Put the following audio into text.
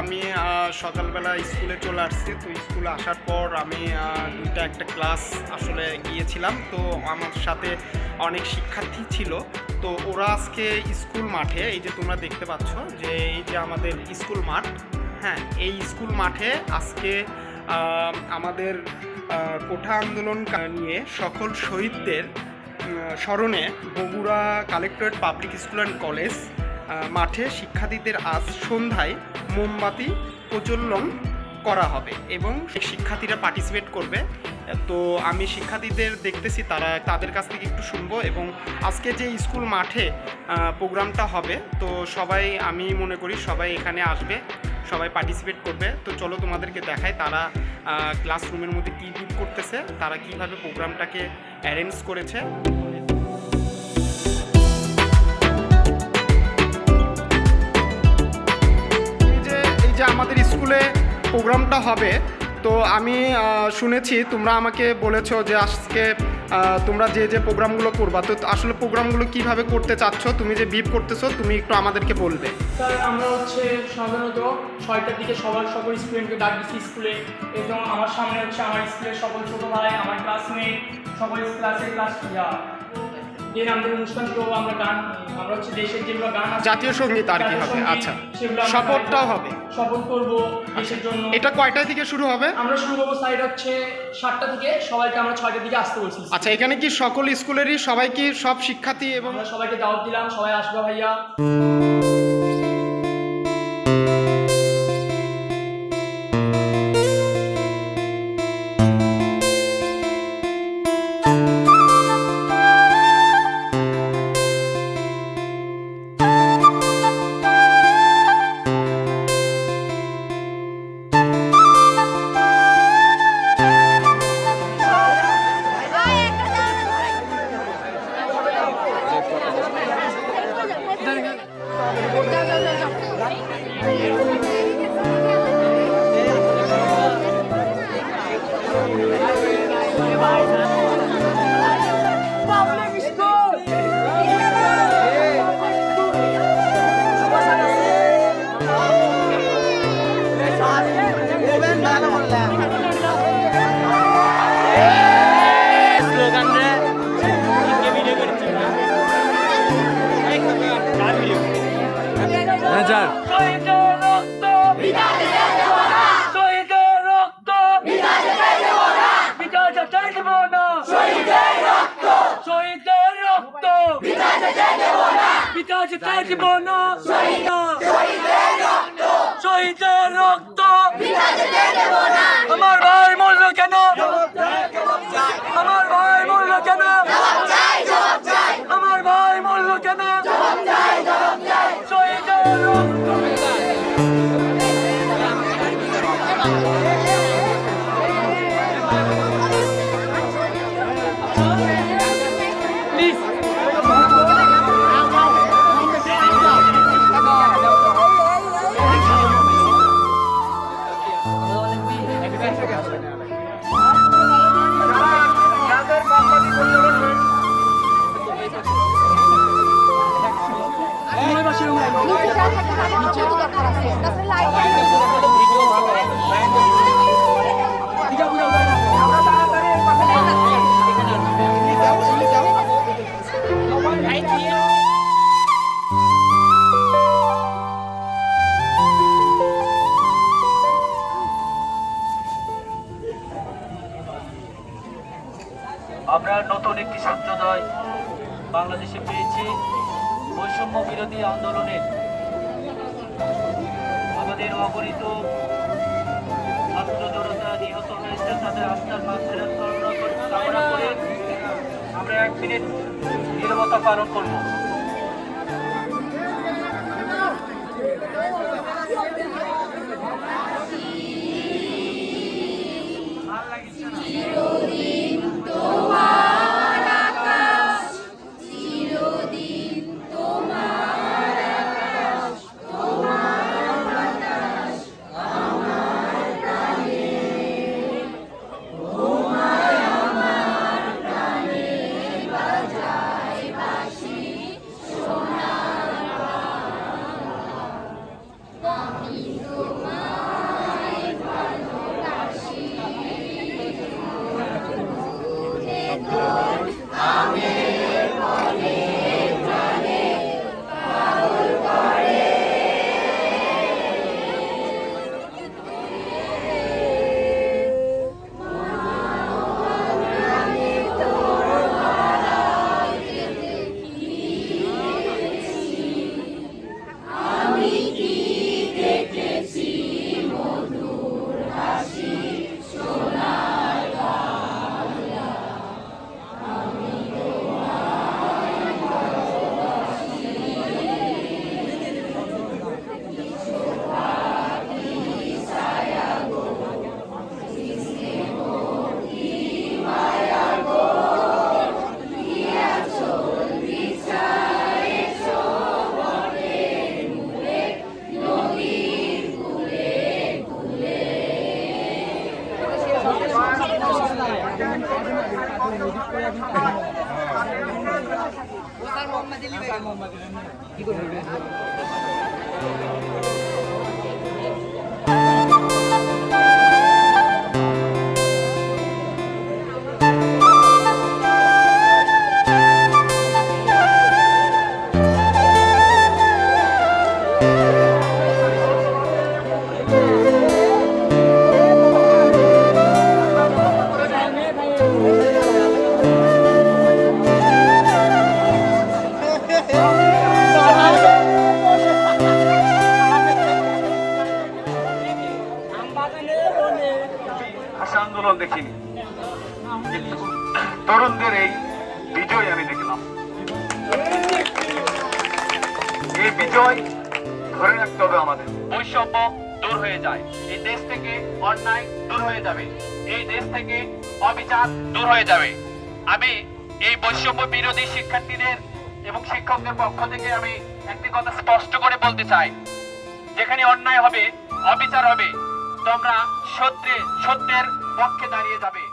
আমি সকালবেলা স্কুলে চলে আসছি। তো স্কুলে আসার পর আমি দুইটা একটা ক্লাস আসলে গিয়েছিলাম। তো আমার সাথে অনেক শিক্ষার্থী ছিল। তো ওরা আজকে স্কুল মাঠে, এই যে তোমরা দেখতে পাচ্ছ যে এই যে আমাদের স্কুল মাঠ হ্যাঁ এই স্কুল মাঠে আজকে আমাদের কোঠা আন্দোলন নিয়ে সকল শহীদদের স্মরণে Bogura collectorate public school and college মাঠে শিক্ষার্থীদের আজ সন্ধ্যায় মোমবাতি প্রজ্বলন করা হবে এবং শিক্ষার্থীরা পার্টিসিপেট করবে। তো আমি শিক্ষার্থীদের দেখতেছি, তারা তাদের কাছ থেকে একটু শুনব এবং আজকে যে স্কুল মাঠে প্রোগ্রামটা হবে, তো সবাই, আমি মনে করি সবাই এখানে আসবে, সবাই পার্টিসিপেট করবে। তো চলো তোমাদেরকে দেখায় তারা ক্লাসরুমের মধ্যে কী কী করতেছে, তারা কীভাবে প্রোগ্রামটাকে অ্যারেঞ্জ করেছে। যে আমাদের স্কুলে প্রোগ্রামটা হবে তো আমি শুনেছি, তোমরা আমাকে বলেছ যে আজকে তোমরা যে যে প্রোগ্রামগুলো করবা, তো আসলে প্রোগ্রামগুলো কীভাবে করতে চাচ্ছ, তুমি যে বিপ করতেছো, তুমি একটু আমাদেরকে বলবে। স্যার, আমরা হচ্ছে সাধারণত ছয়টার দিকে সবার, সকল স্টুডেন্টকে ডাক দিচ্ছি স্কুলে এবং আমার সামনে হচ্ছে আমার স্কুলের সকল ছোটো ভাই আমার ক্লাসমেট সকল ক্লাসের ক্লাস দেন আমাদের অনুষ্ঠান আমরা গান আমরা হচ্ছে দেশের যেগুলো গান জাতীয় সংগীত আর কি হবে আচ্ছা। শপথটাও হবে। শপথ করব দেশের জন্য। এটা কয়টার থেকে শুরু হবে? আমরা শুরু করব সাইড হচ্ছে সাতটা থেকে সবাইকে আমরা ছয়টার দিকে আসতে বলছি। আচ্ছা এখানে কি সকল স্কুলেরই সবাই কি সব শিক্ষার্থী এবং সবাইকে দাওয়াত দিলাম সবাই আসবে ভাইয়া। Bye, Bye. যেতে দেব না শহীদের রক্ত। আমার ভাই মরলো কেন? আমরা নতুন একটি সূর্যোদয় বাংলাদেশে পেয়েছি বৈষম্য বিরোধী আন্দোলনের আমাদের অগণিত ছাত্র জনতা নিহত হয়েছে, তাদের কামনা করে আমরা এক মিনিট নিরবতা পালন করব। চিরদিন কি করবে আন্দোলন দেখিনি। তরুণদের এই বিজয় আমি দেখলাম। এই বিজয় ধরে রাখতে হবে আমাদের। বৈষম্য দূর হয়ে যায়। এই দেশ থেকে অন্যায় দূর হয়ে যাবে। এই দেশ থেকে অবিচার দূর হয়ে যাবে। আমি এই বৈষম্য বিরোধী শিক্ষার্থীদের এবং শিক্ষকদের পক্ষ থেকে আমি একটি কথা স্পষ্ট করে বলতে চাই। যেখানে অন্যায় হবে, অবিচার হবে তোমরা সত্যে সত্যের পক্ষে দাঁড়িয়ে যাবে।